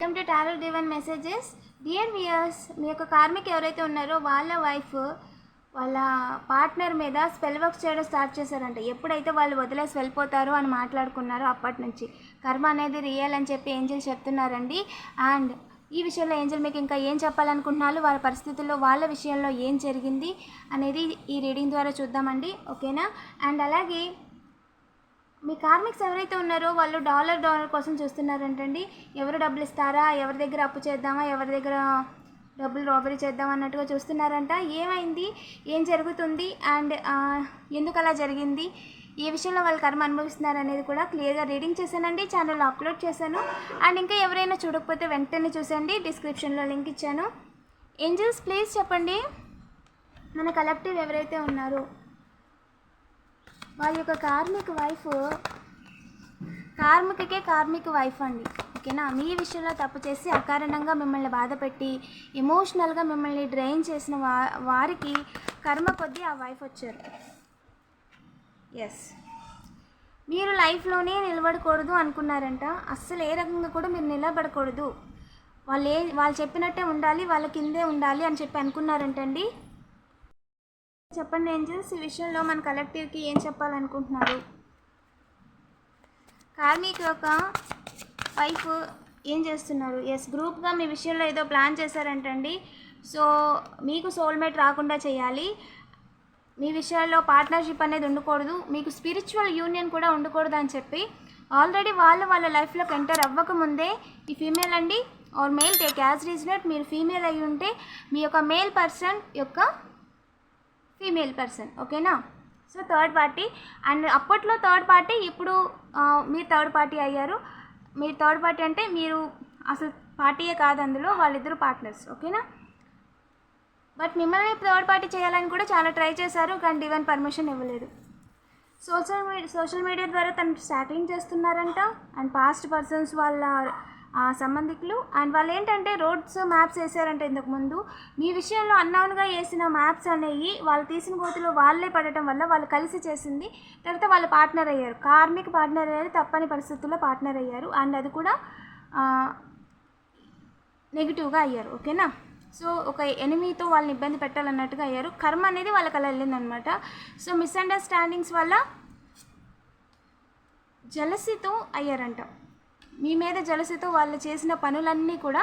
Welcome to tarot divine messages dear viewers మీ యొక్క karmic ఎవరైతే ఉన్నారో వాళ్ళ వైఫ్ వాళ్ళ పార్ట్నర్ మీద స్పెల్ వర్క్ చేయడం స్టార్ట్ చేశారంట. ఎప్పుడైతే వాళ్ళు వదిలేసి వెళ్ళిపోతారో అని మాట్లాడుకున్నారో అప్పటి నుంచి. కర్మ అనేది రియల్ అని చెప్పి ఏంజల్ చెప్తున్నారండి. అండ్ ఈ విషయంలో ఏంజల్ మీకు ఇంకా ఏం చెప్పాలనుకుంటున్నారు? వాళ్ళ పరిస్థితుల్లో వాళ్ళ విషయంలో ఏం జరిగింది? అనేది ఈ రీడింగ్ ద్వారా చూద్దామండి. ఓకేనా అండ్ అలాగే మీ కార్మిక్స్ ఎవరైతే ఉన్నారో వాళ్ళు డాలర్ డాలర్ కోసం చూస్తున్నారంటండి. ఎవరు డబ్బులు ఇస్తారా? ఎవరి దగ్గర అప్పు చేద్దామా? ఎవరి దగ్గర డబ్బులు రాబరీ చేద్దాం అన్నట్టుగా చూస్తున్నారంట. ఏమైంది? ఏం జరుగుతుంది? అండ్ ఎందుకు అలా జరిగింది? ఏ విషయంలో వాళ్ళు కర్మ అనుభవిస్తున్నారు అనేది కూడా క్లియర్గా రీడింగ్ చేశానండి. ఛానల్లో అప్లోడ్ చేశాను. అండ్ ఇంకా ఎవరైనా చూడకపోతే వెంటనే చూసండి డిస్క్రిప్షన్లో లింక్ ఇచ్చాను. ఏంజల్స్ ప్లీజ్ చెప్పండి. మన కలెక్టివ్ ఎవరైతే ఉన్నారో. వాళ్ళ యొక్క కార్మిక వైఫ్ కార్మికకే కార్మిక వైఫ్ అండి. ఓకేనా? మీ విషయంలో తప్పు చేసి అకారణంగా మిమ్మల్ని బాధపెట్టి ఎమోషనల్గా మిమ్మల్ని డ్రైన్ చేసిన వా వారికి కర్మ కొద్దీ ఆ వైఫ్ వచ్చారు. ఎస్ మీరు లైఫ్లోనే నిలబడకూడదు అనుకున్నారంట. అస్సలు ఏ రకంగా కూడా మీరు నిలబడకూడదు. వాళ్ళు ఏ వాళ్ళు చెప్పినట్టే ఉండాలి వాళ్ళ కిందే ఉండాలి అని చెప్పి అనుకున్నారంటండి. చెప్పండి ఏంజల్స్ ఈ విషయంలో మన కలెక్టివ్కి ఏం చెప్పాలనుకుంటున్నారు? కార్మిక్ యొక్క వైఫ్ ఏం చేస్తున్నారు? ఎస్ గ్రూప్గా మీ విషయంలో ఏదో ప్లాన్ చేశారంటండి. సో మీకు సోల్మేట్ రాకుండా చేయాలి. మీ విషయాల్లో పార్ట్నర్షిప్ అనేది ఉండకూడదు. మీకు స్పిరిచువల్ యూనియన్ కూడా ఉండకూడదు అని చెప్పి ఆల్రెడీ వాళ్ళు వాళ్ళ లైఫ్లోకి ఎంటర్ అవ్వకముందే ఈ ఫీమేల్ అండి or male take as reason it మీరు ఫీమేల్ అయి ఉంటే మీ యొక్క మేల్ పర్సన్ యొక్క ఫీమేల్ పర్సన్ ఓకేనా? So third party. అండ్ అప్పట్లో థర్డ్ పార్టీ ఇప్పుడు మీరు థర్డ్ పార్టీ అయ్యారు. మీరు థర్డ్ పార్టీ అంటే మీరు అసలు పార్టీయే కాదు అందులో వాళ్ళిద్దరు పార్ట్నర్స్ ఓకేనా? బట్ మిమ్మల్ని థర్డ్ పార్టీ చేయాలని కూడా చాలా ట్రై చేశారు కానీ డివైన్ పర్మిషన్ ఇవ్వలేదు. సోషల్ మీడియా సోషల్ మీడియా ద్వారా తను స్టాకింగ్ చేస్తున్నారంట. అండ్ పాస్ట్ పర్సన్స్ వాళ్ళ సంబంధికులు. అండ్ వాళ్ళు ఏంటంటే రోడ్స్ మ్యాప్స్ వేసారంటే ఇంతకుముందు. మీ విషయంలో అన్నౌన్గా వేసిన మ్యాప్స్ అనేవి వాళ్ళు తీసిన గోతులో వాళ్ళే పడటం వల్ల వాళ్ళు కలిసి చేసింది. తర్వాత వాళ్ళు పార్ట్నర్ అయ్యారు. కార్మిక పార్ట్నర్ అయ్యారు తప్పని పరిస్థితుల్లో పార్ట్నర్ అయ్యారు. అండ్ అది కూడా నెగిటివ్గా అయ్యారు. ఓకేనా? సో ఒక ఎనిమితో వాళ్ళని ఇబ్బంది పెట్టాలన్నట్టుగా అయ్యారు. కర్మ అనేది వాళ్ళకి అలా వెళ్ళిందనమాట సో మిస్అండర్స్టాండింగ్స్ వల్ల జలసితో అయ్యారంట. మీ మీద జలసతో వాళ్ళు చేసిన పనులన్నీ కూడా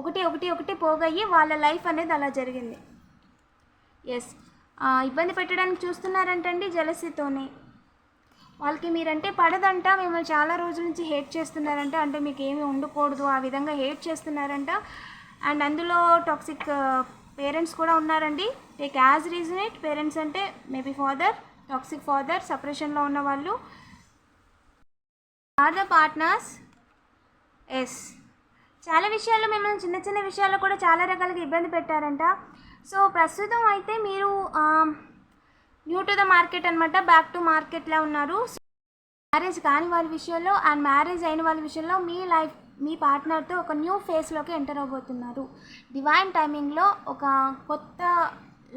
ఒకటి ఒకటి ఒకటి పోగయ్యి వాళ్ళ లైఫ్ అనేది అలా జరిగింది. ఎస్ ఇబ్బంది పెట్టడానికి చూస్తున్నారంటండి జలసితోనే. వాళ్ళకి మీరంటే పడదంట మిమ్మల్ని చాలా రోజుల నుంచి హేట్ చేస్తున్నారంట అంటే మీకు ఏమి ఉండకూడదు ఆ విధంగా హేట్ చేస్తున్నారంట. అండ్ అందులో టాక్సిక్ పేరెంట్స్ కూడా ఉన్నారండి. Take as reason it parents అంటే మేబీ ఫాదర్ టాక్సిక్ ఫాదర్ సపరేషన్లో ఉన్న వాళ్ళు. Or the partners yes. చాలా విషయాల్లో మిమ్మల్ని చిన్న చిన్న విషయాల్లో కూడా చాలా రకాలుగా ఇబ్బంది పెట్టారంట. సో ప్రస్తుతం అయితే మీరు న్యూ టు ద మార్కెట్ అనమాట బ్యాక్ టు మార్కెట్లో ఉన్నారు. మ్యారేజ్ కాని వాళ్ళ విషయంలో అండ్ మ్యారేజ్ అయిన వాళ్ళ విషయంలో మీ లైఫ్ మీ పార్ట్నర్తో ఒక న్యూ ఫేస్లోకి ఎంటర్ అవబోతున్నారు డివైన్ టైమింగ్లో ఒక కొత్త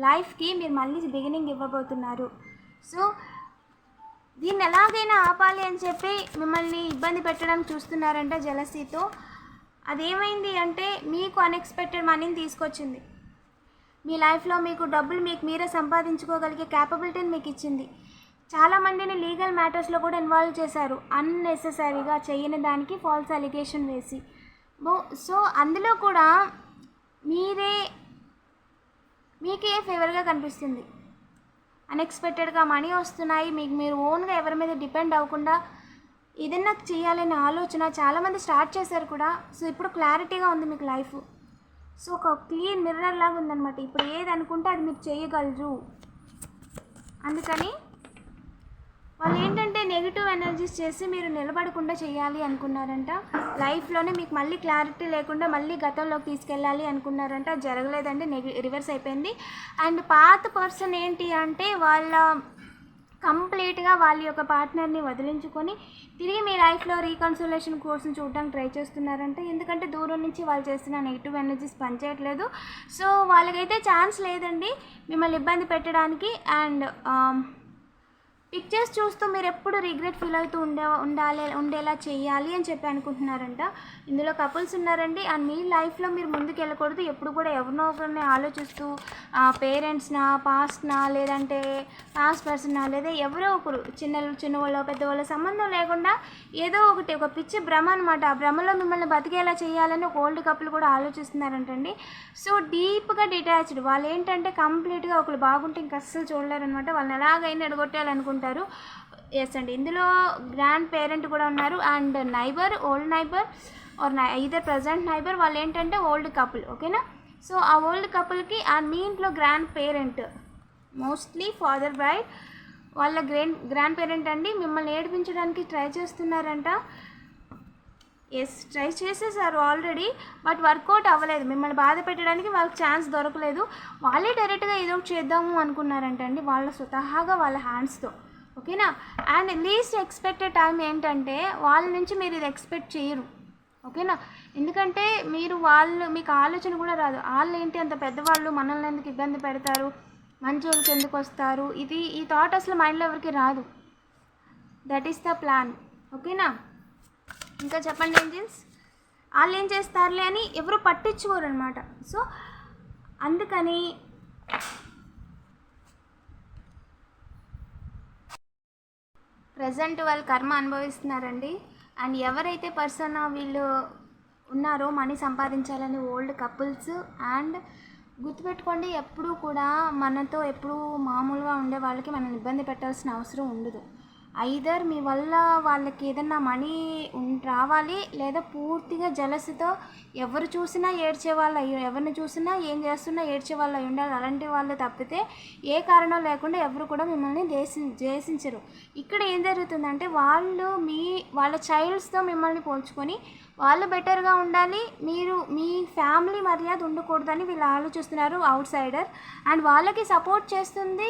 లైఫ్కి మీరు మళ్ళీ బిగినింగ్ ఇవ్వబోతున్నారు. సో దీన్ని ఎలాగైనా ఆపాలి అని చెప్పి మిమ్మల్ని ఇబ్బంది పెట్టడం చూస్తున్నారంట జలసీతో. అదేమైంది అంటే మీకు అన్ఎక్స్పెక్టెడ్ మనీని తీసుకొచ్చింది. మీ లైఫ్లో మీకు డబ్బులు మీకు మీరే సంపాదించుకోగలిగే క్యాపబిలిటీని మీకు ఇచ్చింది. చాలామందిని లీగల్ మ్యాటర్స్లో కూడా ఇన్వాల్వ్ చేశారు. అన్నెసెసరీగా చేయని దానికి ఫాల్స్ అలిగేషన్ వేసి. బో- సో అందులో కూడా మీరే మీకే ఫేవర్గా కనిపిస్తుంది. అన్ఎక్స్పెక్టెడ్గా మనీ వస్తున్నాయి. మీకు మీరు ఓన్గా ఎవరి మీద డిపెండ్ అవ్వకుండా ఏదైనా చేయాలనే ఆలోచన చాలామంది స్టార్ట్ చేశారు కూడా. సో ఇప్పుడు క్లారిటీగా ఉంది మీకు లైఫ్. సో ఒక క్లీన్ మిర్రర్ లాగా ఉందన్నమాట. ఇప్పుడు ఏది అనుకుంటే అది మీరు చేయగలరు. అందుకని వాళ్ళు ఏంటంటే నెగిటివ్ ఎనర్జీస్ చేసి మీరు నిలబడకుండా చేయాలి అనుకున్నారంట. లైఫ్లోనే మీకు మళ్ళీ క్లారిటీ లేకుండా మళ్ళీ గతంలోకి తీసుకెళ్ళాలి అనుకున్నారంట. జరగలేదండి నెగి రివర్స్ అయిపోయింది. అండ్ పాత పర్సన్ ఏంటి అంటే వాళ్ళ కంప్లీట్గా వాళ్ళ యొక్క పార్ట్నర్ని వదిలించుకొని తిరిగి మీ లైఫ్లో రీకన్సలేషన్ కోర్స్ని చూడడానికి ట్రై చేస్తున్నారంటే. ఎందుకంటే దూరం నుంచి వాళ్ళు చేస్తున్న నెగిటివ్ ఎనర్జీస్ పనిచేయట్లేదు. సో వాళ్ళకైతే ఛాన్స్ లేదండి మిమ్మల్ని ఇబ్బంది పెట్టడానికి. అండ్ పిక్చర్స్ చూస్తూ మీరు ఎప్పుడు రిగ్రెట్ ఫీల్ అవుతూ ఉండే ఉండాలి ఉండేలా చేయాలి అని చెప్పి అనుకుంటున్నారంట. ఇందులో కపుల్స్ ఉన్నారండి. అండ్ మీ లైఫ్లో మీరు ముందుకు వెళ్ళకూడదు ఎప్పుడు కూడా ఎవరినో ఒకరిని ఆలోచిస్తూ పేరెంట్స్నా పాస్ట్నా లేదంటే పాస్ట్ పర్సన్నా లేదా ఎవరో ఒకరు చిన్న చిన్నవాళ్ళు పెద్దవాళ్ళ సంబంధం లేకుండా ఏదో ఒకటి ఒక పిచ్చి భ్రమ అనమాట ఆ భ్రమలో మిమ్మల్ని బతికేలా చేయాలని ఒక ఓల్డ్ కపుల్ కూడా ఆలోచిస్తున్నారంటండి. సో డీప్గా డిటాచ్డ్ వాళ్ళు ఏంటంటే కంప్లీట్గా ఒకరు బాగుంటే ఇంకా అస్సలు చూడలేరు అనమాట వాళ్ళని ఎలాగైనా ఎడగొట్టాలనుకుంటారు ఎస్ అండి. ఇందులో గ్రాండ్ పేరెంట్ కూడా ఉన్నారు and neighbour old neighbour or either present neighbour వాళ్ళు ఏంటంటే ఓల్డ్ కపుల్ ఓకేనా సో ఆ ఓల్డ్ కపుల్కి ఆ మీ ఇంట్లో grand parent mostly father bride వాళ్ళ గ్రాండ్ గ్రాండ్ పేరెంట్ అండి. మిమ్మల్ని ఏడిపించడానికి ట్రై చేస్తున్నారంట. ఎస్ ట్రై చేసేసారు ఆల్రెడీ బట్ వర్కౌట్ అవ్వలేదు. మిమ్మల్ని బాధ పెట్టడానికి వాళ్ళకి ఛాన్స్ దొరకలేదు. వాళ్ళే డైరెక్ట్గా ఏదో ఒకటి చేద్దాము అనుకున్నారంటండి. వాళ్ళ స్వతహాగా వాళ్ళ హ్యాండ్స్తో ఓకేనా? అండ్ లీస్ట్ ఎక్స్పెక్టెడ్ టైం ఏంటంటే వాళ్ళ నుంచి మీరు ఇది ఎక్స్పెక్ట్ చేయరు. ఓకేనా? ఎందుకంటే మీరు వాళ్ళు మీకు ఆలోచన కూడా రాదు. వాళ్ళు ఏంటి? అంత పెద్దవాళ్ళు మనల్ని ఎందుకు ఇబ్బంది పెడతారు? మంచి వాళ్ళకి ఎందుకు వస్తారు? ఇది ఈ థాట్ అసలు మైండ్లో ఎవరికి రాదు. దట్ ఈస్ ద ప్లాన్ ఓకేనా? ఇంకా చెప్పండి ఏంజిల్స్? వాళ్ళు ఏం చేస్తారులే అని ఎవరు పట్టించుకోరు అనమాట సో అందుకని ప్రజెంట్ వాళ్ళు కర్మ అనుభవిస్తున్నారండి. అండ్ ఎవరైతే పర్సన్ వీళ్ళు ఉన్నారో మనీ సంపాదించాలని ఓల్డ్ కపుల్స్ అండ్ గుర్తుపెట్టుకోండి ఎప్పుడూ కూడా మనతో ఎప్పుడూ మామూలుగా ఉండే వాళ్ళకి మనం ఇబ్బంది పెట్టాల్సిన అవసరం ఉండదు. ఐదర్ మీ వల్ల వాళ్ళకి ఏదన్నా మనీ రావాలి లేదా పూర్తిగా జలసితో ఎవరు చూసినా ఏడ్చే వాళ్ళు అయ్యి ఎవరిని చూసినా ఏం చేస్తున్నా ఏడ్చే వాళ్ళు అయి ఉండాలి. అలాంటి వాళ్ళు తప్పితే ఏ కారణం లేకుండా ఎవరు కూడా మిమ్మల్ని దేశి ద్వేషించరు ఇక్కడ ఏం జరుగుతుందంటే వాళ్ళు మీ వాళ్ళ చైల్డ్స్తో మిమ్మల్ని పోల్చుకొని వాళ్ళు బెటర్గా ఉండాలి మీరు మీ ఫ్యామిలీ మర్యాద ఉండకూడదని వీళ్ళు ఆలోచిస్తున్నారు అవుట్ సైడర్ అండ్ వాళ్ళకి సపోర్ట్ చేస్తుంది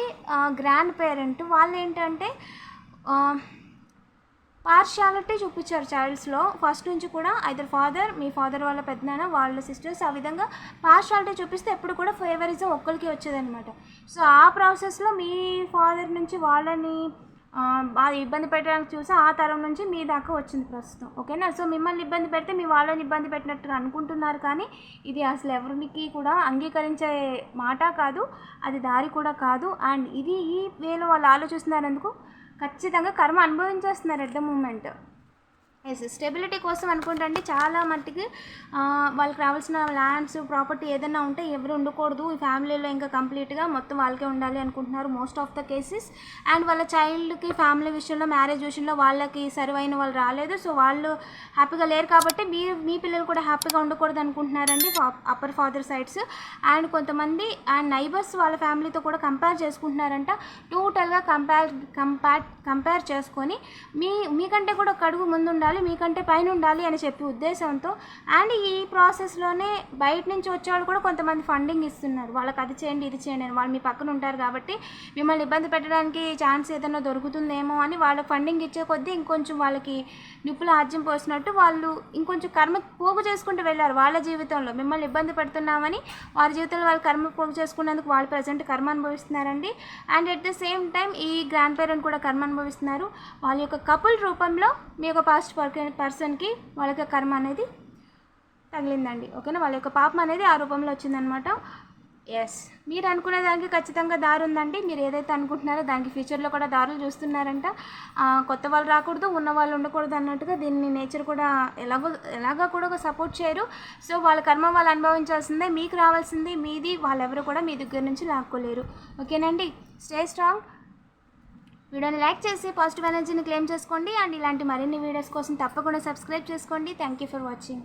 గ్రాండ్ పేరెంట్. వాళ్ళు ఏంటంటే పార్షాలిటీ చూపించారు చైల్డ్స్లో. ఫస్ట్ నుంచి కూడా ఐదర్ ఫాదర్ మీ ఫాదర్ వాళ్ళ పెద్దనాన్న వాళ్ళ సిస్టర్స్ ఆ విధంగా పార్షాలిటీ చూపిస్తే ఎప్పుడు కూడా ఫేవరిజం ఒక్కరికి వచ్చేదఅనమాట సో ఆ ప్రాసెస్లో మీ ఫాదర్ నుంచి వాళ్ళని బాగా ఇబ్బంది పెట్టడానికి చూసి ఆ తరం నుంచి మీ దాకా వచ్చింది ప్రస్తుతం. ఓకేనా? సో మిమ్మల్ని ఇబ్బంది పెడితే మీ వాళ్ళని ఇబ్బంది పెట్టినట్టుగా అనుకుంటున్నారు కానీ ఇది అసలు ఎవరికి కూడా అంగీకరించే మాట కాదు అది దారి కూడా కాదు. అండ్ ఇది ఈ వేలో వాళ్ళు ఆలోచిస్తున్నారందుకు? ఖచ్చితంగా కర్మ అనుభవించేస్తున్నారు at the moment yes stability కోసం అనుకుంటే చాలా మట్టుకి వాళ్ళకి రావాల్సిన ల్యాండ్స్ ప్రాపర్టీ ఏదైనా ఉంటే ఎవరు ఉండకూడదు. ఈ ఫ్యామిలీలో ఇంకా కంప్లీట్గా మొత్తం వాళ్ళకే ఉండాలి అనుకుంటున్నారు most of the cases and వాళ్ళ చైల్డ్కి ఫ్యామిలీ విషయంలో మ్యారేజ్ విషయంలో వాళ్ళకి సరివైన వాళ్ళు రాలేదు. సో వాళ్ళు హ్యాపీగా లేరు కాబట్టి మీ మీ పిల్లలు కూడా హ్యాపీగా ఉండకూడదు అనుకుంటున్నారండి అప్పర్ ఫాదర్ సైడ్స్ అండ్ కొంతమంది అండ్ నైబర్స్ వాళ్ళ ఫ్యామిలీతో కూడా కంపేర్ చేసుకుంటున్నారంట. టోటల్గా కంపేర్ కంపేర్ కంపేర్ చేసుకొని మీ మీకంటే కూడా ఒక అడుగు ముందు ఉండాలి మీకంటే పైన ఉండాలి అని చెప్పి ఉద్దేశంతో. అండ్ ఈ ప్రాసెస్లోనే బయట నుంచి వచ్చేవాళ్ళు కూడా కొంతమంది ఫండింగ్ ఇస్తున్నారు. వాళ్ళకి అది చేయండి ఇది చేయండి అని. వాళ్ళు మీ పక్కన ఉంటారు కాబట్టి మిమ్మల్ని ఇబ్బంది పెట్టడానికి ఛాన్స్ ఏదైనా దొరుకుతుందేమో అని వాళ్ళకి ఫండింగ్ ఇచ్చే కొద్దీ ఇంకొంచెం వాళ్ళకి నిప్పులు ఆజ్యం పోసినట్టు వాళ్ళు ఇంకొంచెం కర్మ పోగు చేసుకుంటూ వెళ్ళారు వాళ్ళ జీవితంలో. మిమ్మల్ని ఇబ్బంది పెడుతున్నామని వారి జీవితంలో వాళ్ళు కర్మ పోగు చేసుకున్నందుకు వాళ్ళు ప్రజెంట్ కర్మ అనుభవిస్తున్నారండి. And at the same time ఈ గ్రాండ్ పేరెంట్ కూడా కర్మ అనుభవిస్తున్నారు. వాళ్ళ యొక్క కపుల్ రూపంలో మీ యొక్క పాస్ట్ పర్సన్కి వాళ్ళ యొక్క కర్మ అనేది తగిలిందండి. ఓకేనా? వాళ్ళ యొక్క పాపం అనేది ఆ రూపంలో వచ్చిందనమాట. ఎస్ మీరు అనుకునే దానికి ఖచ్చితంగా దారి ఉందండి. మీరు ఏదైతే అనుకుంటున్నారో దానికి ఫ్యూచర్లో కూడా దారులు చూస్తున్నారంట. కొత్త వాళ్ళు రాకూడదు ఉన్న వాళ్ళు ఉండకూడదు అన్నట్టుగా దీన్ని నేచర్ కూడా ఎలాగో ఎలాగా కూడా సపోర్ట్ చేయరు. సో వాళ్ళ కర్మ వాళ్ళు అనుభవించాల్సిందే మీకు రావాల్సింది మీది వాళ్ళెవరు కూడా మీ దగ్గర నుంచి లాక్కోలేరు. ఓకేనండి? స్టే స్ట్రాంగ్ వీడియోని లైక్ చేసి పాజిటివ్ ఎనర్జీని క్లెయిమ్ చేసుకోండి అండ్ ఇలాంటి మరిన్ని వీడియోస్ కోసం తప్పకుండా సబ్స్క్రైబ్ చేసుకోండి. Thank you for watching.